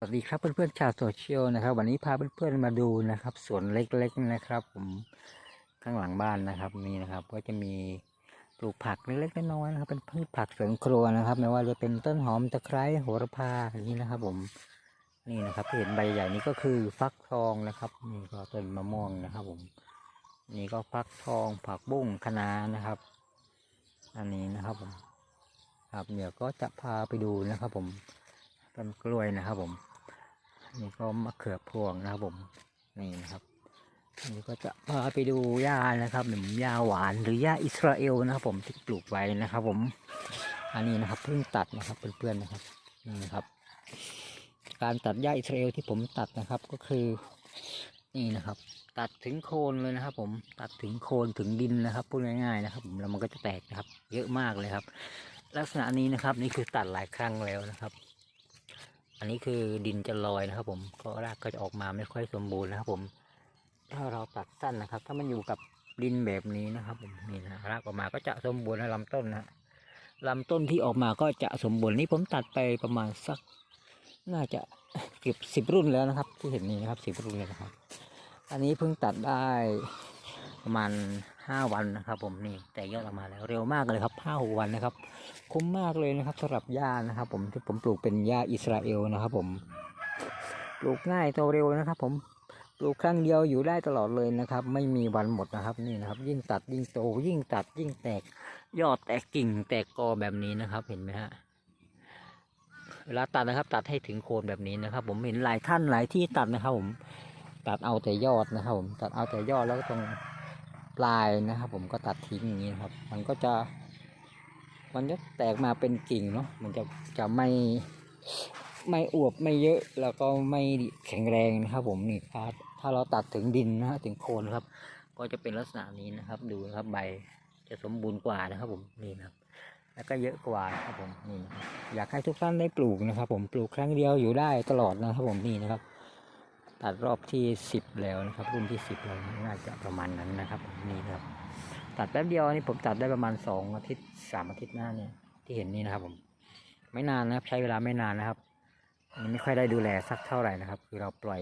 สวัสดีครับเพื่อนๆชาวโซเชียลนะครับ วันนี้พาเพื่อนๆมาดูนะครับสวนเล็กๆนะครับ ผมข้างหลังบ้านนะครับนี่นะครับ ก็จะมีปลูกผักเล็กๆน้อยๆนะครับ เป็นพืชผักสวนครัวนะครับ ไม่ว่าจะเป็นต้นหอมตะไคร้โหระพาอย่างนี้นะครับ ผมนี่นะครับที่เห็นใบใหญ่นี้ก็คือฟักทองนะครับนี่ก็ต้นมะม่วงนะครับ ผม นี่ก็ฟักทอง ผักบุ้งคะน้านะครับ อันนี้นะครับผมครับเดี๋ยวก็จะพาไปดูนะครับ ผม ต้นกล้วยนะครับผม นี่ก็มะเขือพวงนะครับผม นี่นะครับนนี้ก็จะพาไปดูหญ้านะครับหนึ่งหญ้าหวานหรือหญ้าอิสราเอลนะครับ ผมที่ปลูกไว้นะครับ ผม อันนี้นะครับเพิ่งตัดนะครับเพื่อนๆนะครับนี่นะครับ การตัดหญ้าอิสราเอลที่ผมตัดนะครับก็คือนี่นะครับ ตัดถึงโคนเลยนะครับ ผมตัดถึงโคนถึงดินนะครับพูดง่ายๆนะครับ ผมแล้วมันก็จะแตกนะครับ เยอะมากเลยครับ ลักษณะนี้นะครับ นี่คือตัดหลายครั้งแล้วนะครับ อันนี้คือดินจะลอยนะครับ ผมก็รากก็จะออกมาไม่ค่อยสมบูรณ์นะครับ ผม ถ้าเราตัดสั้นนะครับ ถ้ามันอยู่กับดินแบบนี้นะครับ ผมนี่นะรากออกมาก็จะสมบูรณ์ในลำต้นนะลำต้นที่ออกมาก็จะสมบูรณ์นี่ผมตัดไปประมาณสัก น่าจะเกือบสิบรุ่นแล้วนะครับ ที่เห็นนี้นะครับสิบรุ่นเลยนะครับ อันนี้เพิ่งตัดได้ ประมาณห้าวันนะครับผมนี่แต่ยอดออกมาแล้วเร็วมากเลยครับห้าหกวันนะครับ คุ้มมากเลยนะครับสำหรับหญ้านะครับ ผมที่ผมปลูกเป็นหญ้าอิสราเอลนะครับ ผม ปลูกง่ายโตเร็วนะครับ ผมปลูกครั้งเดียวอยู่ได้ตลอดเลยนะครับ ไม่มีวันหมดนะครับนี่นะครับ ยิ่งตัดยิ่งโต ยิ่งตัดยิ่งแตก ยอดแตกกิ่งแตกกอแบบนี้นะครับ เห็นไหมฮะเวลาตัดนะครับ ตัดให้ถึงโคนแบบนี้นะครับ ผมเห็นหลายท่านหลายที่ตัดนะครับ ผมตัดเอาแต่ยอดนะครับ ผมตัดเอาแต่ยอดแล้วก็ตรง ปลายนะครับ ผมก็ตัดทิ้งอย่างนี้นครับ มันก็จะมันจะแตกมาเป็นกิ่งเนาะมันจะจะไม่ไม่อวบไม่เยอะแล้วก็ไม่แข็งแรงนะครับ ผมนี่ถ้าถ้าเราตัดถึงดินนะถึงโคนครับ ก็จะเป็นลักษณะนี้นะครับ ดูนะครับใบจะสมบูรณ์กว่านะครับ ผมนี่นะครับ แล้วก็เยอะกว่าครับผมนี่นะครับอยากให้ทุกท่านได้ปลูกนะครับ ผมปลูกครั้งเดียวอยู่ได้ตลอดนะครับ ผมนี่นะครับ ตัดรอบที่สิบแล้วนะครับ รุ่นที่สิบแล้วน่าจะประมาณนั้นนะครับนี่ครับ ตัดแป๊บเดียวนี่ผมตัดได้ประมาณสองอาทิตย์สามอาทิตย์หน้าเนี่ยที่เห็นนี่นะครับผมไม่นานนะครับ ใช้เวลาไม่นานนะครับอันไม่ค่อยได้ดูแลสักเท่าไหร่นะครับ คือเราปล่อย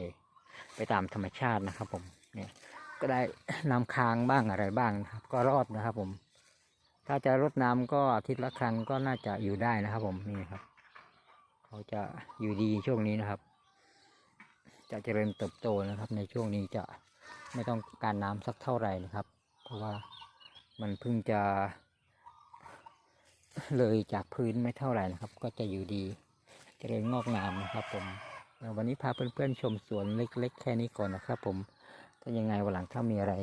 ไปตามธรรมชาตินะครับผมเนี่ยก็ได้น้ำค้างบ้างอะไรบ้างนะครับ ก็รอดนะครับผม ถ้าจะรดน้ำก็อาทิตย์ละครั้งก็น่าจะอยู่ได้นะครับ ผมนี่ครับ เขาจะอยู่ดีช่วงนี้นะครับ จะเจริญเติบโตนะครับ ในช่วงนี้จะไม่ต้องการน้ำสักเท่าไหร่นะครับ เพราะว่ามันเพิ่งจะเลยจากพื้นไม่เท่าไหร่นะครับ ก็จะอยู่ดีเจริญงอกงามนะครับ ผมวันนี้พาเพื่อนๆชมสวนเล็ก ๆ แค่นี้ก่อนนะครับ ผมถ้ายังไงวันหลังถ้ามีอะไร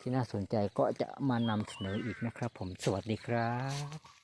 ที่น่าสนใจก็จะมานำเสนออีกนะครับ ผมสวัสดีครับ